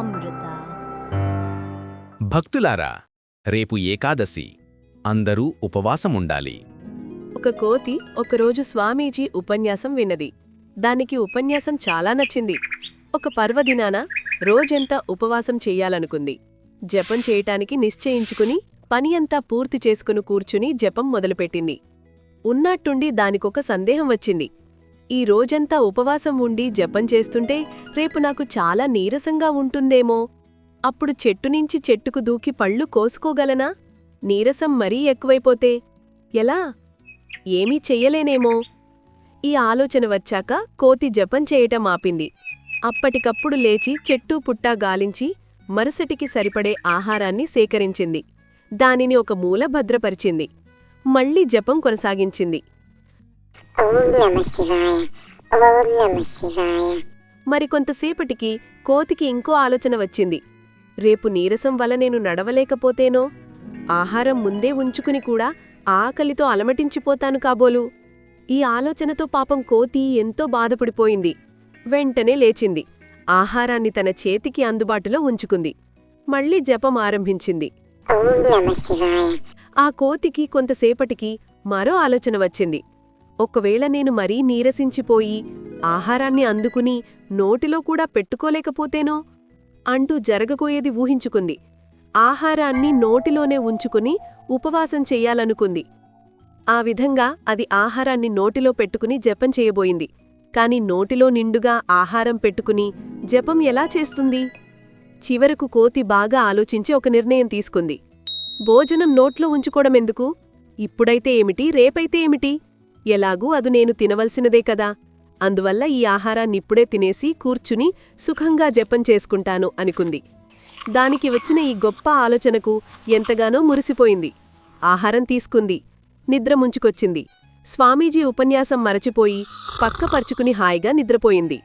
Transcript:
అమృత. భక్తులారా రేపు ఏకాదశి. అందరూ ఉపవాసముండాలి. ఒక కోతి ఒకరోజు స్వామీజీ ఉపన్యాసం విన్నది. దానికి ఉపన్యాసం చాలా నచ్చింది. ఒక పర్వదినాన రోజంతా ఉపవాసం చెయ్యాలనుకుంది జపం చేయటానికి నిశ్చయించుకుని పని అంతా పూర్తి చేసుకుని కూర్చుని జపం మొదలుపెట్టింది. ఉన్నట్టుండి దానికొక సందేహం వచ్చింది. ఈ రోజంతా ఉపవాసం ఉండి జపం చేస్తుంటే రేపు నాకు చాలా నీరసంగా ఉంటుందేమో. అప్పుడు చెట్టు నుంచి చెట్టుకు దూకి పళ్ళు కోసుకోగలనా? నీరసం మరీ ఎక్కువైపోతే. ఎలా? ఏమీ చెయ్యలేనేమో. ఈ ఆలోచన వచ్చాక కోతి జపం చేయటం ఆపింది. అప్పటికప్పుడు లేచి చెట్టు పుట్టా గాలించి మరుసటికి సరిపడే ఆహారాన్ని సేకరించింది. దానిని ఒక మూల భద్రపరిచింది. మళ్ళీ జపం కొనసాగించింది. మరికొంతసేపటికి కోతికి ఇంకో ఆలోచన వచ్చింది. రేపు నీరసం వల్ల నేను నడవలేకపోతేనో ఆహారం ముందే ఉంచుకుని కూడా ఆకలితో అలమటించిపోతాను కాబోలు. ఈ ఆలోచనతో పాపం కోతి ఎంతో బాధపడిపోయింది. వెంటనే లేచింది. ఆహారాన్ని తన చేతికి అందుబాటులో ఉంచుకుంది. మళ్ళీ జపం ఆరంభించింది. ఆ కోతికి కొంతసేపటికి మరో ఆలోచన వచ్చింది. ఒకవేళ నేను మరీ నీరసించిపోయి ఆహారాన్ని అందుకుని నోటిలో కూడా పెట్టుకోలేకపోతేనో అంటూ జరగబోయేది ఊహించుకుంది. ఆహారాన్ని నోటిలోనే ఉంచుకుని ఉపవాసం చెయ్యాలనుకుంది ఆ విధంగా అది ఆహారాన్ని నోటిలో పెట్టుకుని జపం చేయబోయింది. కాని నోటిలో నిండుగా ఆహారం పెట్టుకుని జపం ఎలా చేస్తుంది? చివరకు కోతి బాగా ఆలోచించి ఒక నిర్ణయం తీసుకుంది. భోజనం నోట్లో ఉంచుకోవడమెందుకు? ఇప్పుడైతే ఏమిటి? రేపైతే ఏమిటి? ఎలాగూ అది నేను తినవలసినదే కదా. అందువల్ల ఈ ఆహారాన్నిప్పుడే తినేసి కూర్చుని సుఖంగా జపం చేసుకుంటాను అనుకుంది. దానికి వచ్చిన ఈ గొప్ప ఆలోచనకు ఎంతగానో మురిసిపోయింది. ఆహారం తీసుకుంది. నిద్ర ముంచుకొచ్చింది. స్వామీజీ ఉపన్యాసం మరచిపోయి పక్కపరుచుకుని హాయిగా నిద్రపోయింది.